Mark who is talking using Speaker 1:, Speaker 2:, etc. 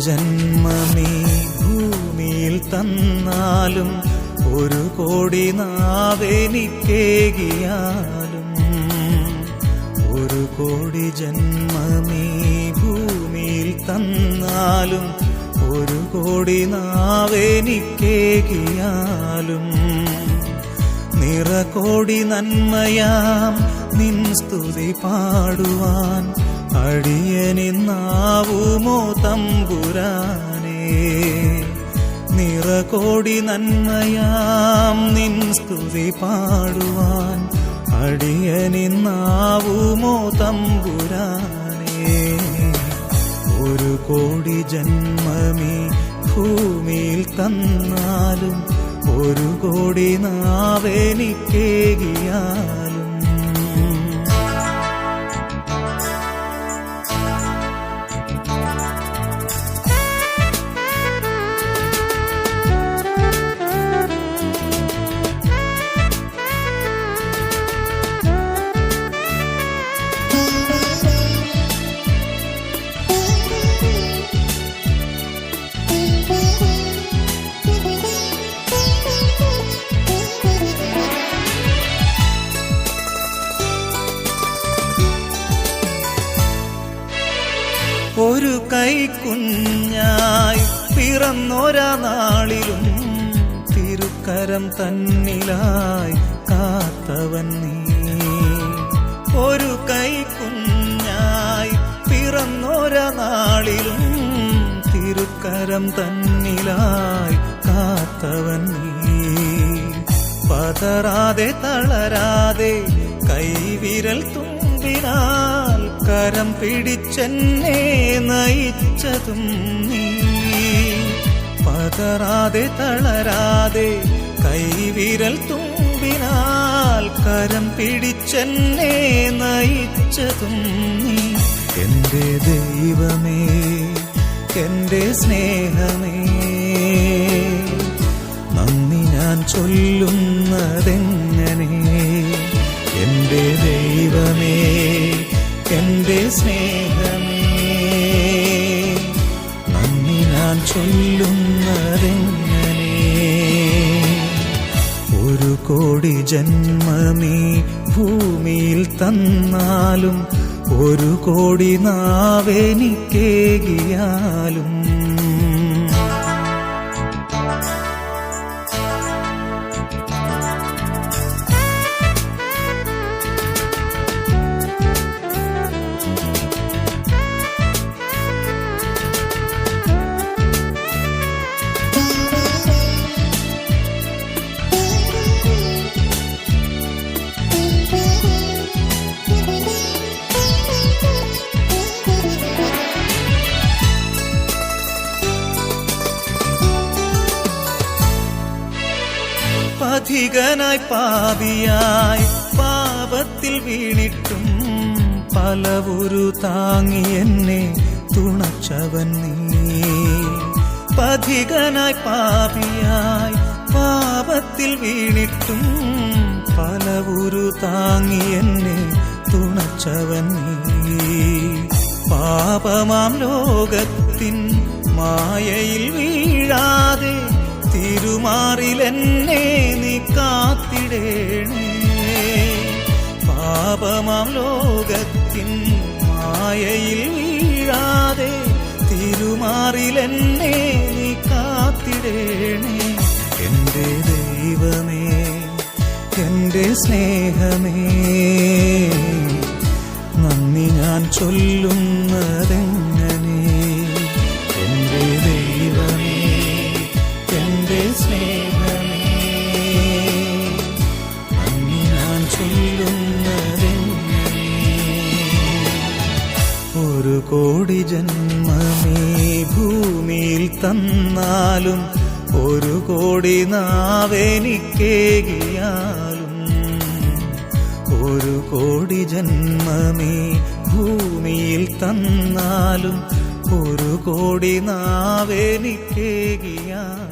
Speaker 1: ജന്മമീ ഭൂമിയിൽ തന്നാലും ഒരു കോടി നാവെനിക്കേകിയാലും ഒരു കോടി ജന്മമീ ഭൂമിയിൽ തന്നാലും ഒരു കോടി നാവെനിക്കേകിയാലും നിറകോടി നന്മയാം നിൻ സ്തുതി പാടുവാൻ അടിയനിന്നാവുമോ തമ്പുരാനേ? നിറകോടി നന്മയാം നിൻ സ്തുതി പാടുവാൻ. അടിയനിന്നാവുമോ തമ്പുരാനേ? ഒരു കോടി ജന്മമീ ഭൂമിയിൽ തന്നാലും ഒരു കോടി നാവെനിക്കേകിയാലും കൈക്കുഞ്ഞായി പിറന്നൊരാ നാളിലും തിരുക്കരം തന്നിലായി കാത്തവൻ നീ. ഒരു കൈ കുഞ്ഞായി പിറന്നൊരാ നാളിലും തിരുക്കരം തന്നിലായി കാത്തവൻ നീ. പതറാതെ തളരാതെ കൈവിരൽ തുമ്പിനാൽ കരം പിടിച്ചെന്നെ നയിച്ചതും നീ. പതറാതെ തളരാതെ കൈവിരൽ തുമ്പിനാൽ കരം പിടിച്ചെന്നെ നയിച്ചതും നീ. എന്റെ ദൈവമേ എന്റെ സ്നേഹമേ നന്ദി ഞാൻ ചൊല്ലുന്നതെങ്ങനെ ചൊല്ലുന്നതെങ്ങനെ? ഒരു കോടി ജന്മമീ ഭൂമിയിൽ തന്നാലും ഒരു കോടി നാവെനിക്കേകിയാലും പഥികനായി പാപിയായി പാപത്തിൽ വീണിട്ടും പലവുരു താങ്ങി എന്നെ തുണച്ചവൻ നീ. പഥികനായി പാപിയായി പാപത്തിൽ വീണിട്ടും പലവുരു താങ്ങി എന്നെ തുണച്ചവൻ നീ. പാപമാം ലോകത്തിൻ മായയിൽ വീഴാതെ തിരുമാറിലെന്നെ നീ കാത്തിടേണേ പാപമാം ലോകത്തിൻ മായയിൽ വീഴാതെ തിരുമാറിലെന്നെ നീ കാത്തിടേണേ എന്റെ ദൈവമേ എന്റെ സ്നേഹമേ നന്ദി ഞാൻ ചൊല്ലുന്നതെങ്ങനെ എന്റെ സ്നേഹമേ. ഞാൻ ചൊല്ലുന്നതെങ്ങനെ? ഒരു കോടി ജന്മമേ ഭൂമിയിൽ തന്നാലും ഒരു കോടി നാവെനിക്കേകിയാലും ഒരു കോടി ജന്മമേ ഭൂമിയിൽ തന്നാലും ഒരു കോടി നാവെനിക്കേകിയാലും